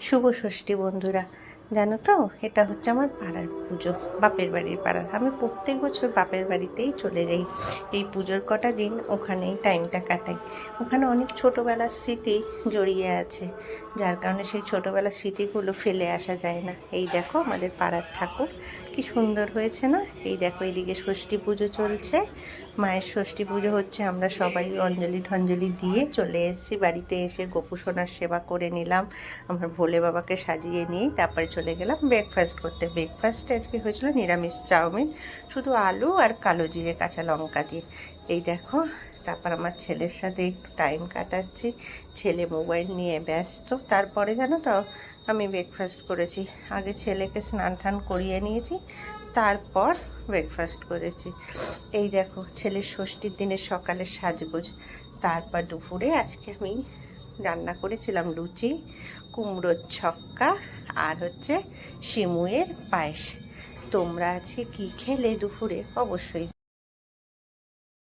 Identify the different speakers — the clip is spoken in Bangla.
Speaker 1: শুভ ষষ্ঠী বন্ধুরা। জানো তো, এটা হচ্ছে আমার পাড়ার পুজো, বাপের বাড়ির পাড়ার আমি প্রত্যেক বছর বাপের বাড়িতেই চলে যাই। এই পুজোর কটা দিন ওখানেই টাইমটা কাটাই। ওখানে অনেক ছোটোবেলার স্মৃতি জড়িয়ে আছে, যার কারণে সেই ছোটোবেলার স্মৃতিগুলো ফেলে আসা যায় না। এই দেখো আমাদের পাড়ার ঠাকুর, কি সুন্দর হয়েছে না? এই দেখো এদিকে ষষ্ঠী পুজো চলছে। মায়ের ষষ্ঠী পুজো হচ্ছে, আমরা সবাই অঞ্জলি ঠঞ্জলি দিয়ে চলে এসেছি। বাড়িতে এসে গোপু সোনার সেবা করে নিলাম। আমার ভোলে বাবাকে সাজিয়ে নিয়ে তারপরে চলে গেলাম ব্রেকফাস্ট করতে। ব্রেকফাস্টে আজকে হয়েছিল নিরামিষ চাউমিন, শুধু আলু আর কালো জিরে কাঁচা লঙ্কা দিয়ে। এই দেখো, তারপর আমার ছেলের সাথে একটু টাইম কাটাচ্ছি। ছেলে মোবাইল নিয়ে ব্যস্ত। তারপরে জানো তো, আমি ব্রেকফাস্ট করেছি। আগে ছেলেকে স্নান টান করিয়ে নিয়েছি, তারপর ব্রেকফাস্ট করেছি। এই দেখো, ছেলের ষষ্ঠীর দিনের সকালে সাজগোজ। তারপর দুপুরে আজকে আমি রান্না করেছিলাম লুচি, কুমড়োর ছক্কা আর হচ্ছে শিমুয়ের পায়েস। তোমরা আছে কি খেলে দুপুরে? অবশ্যই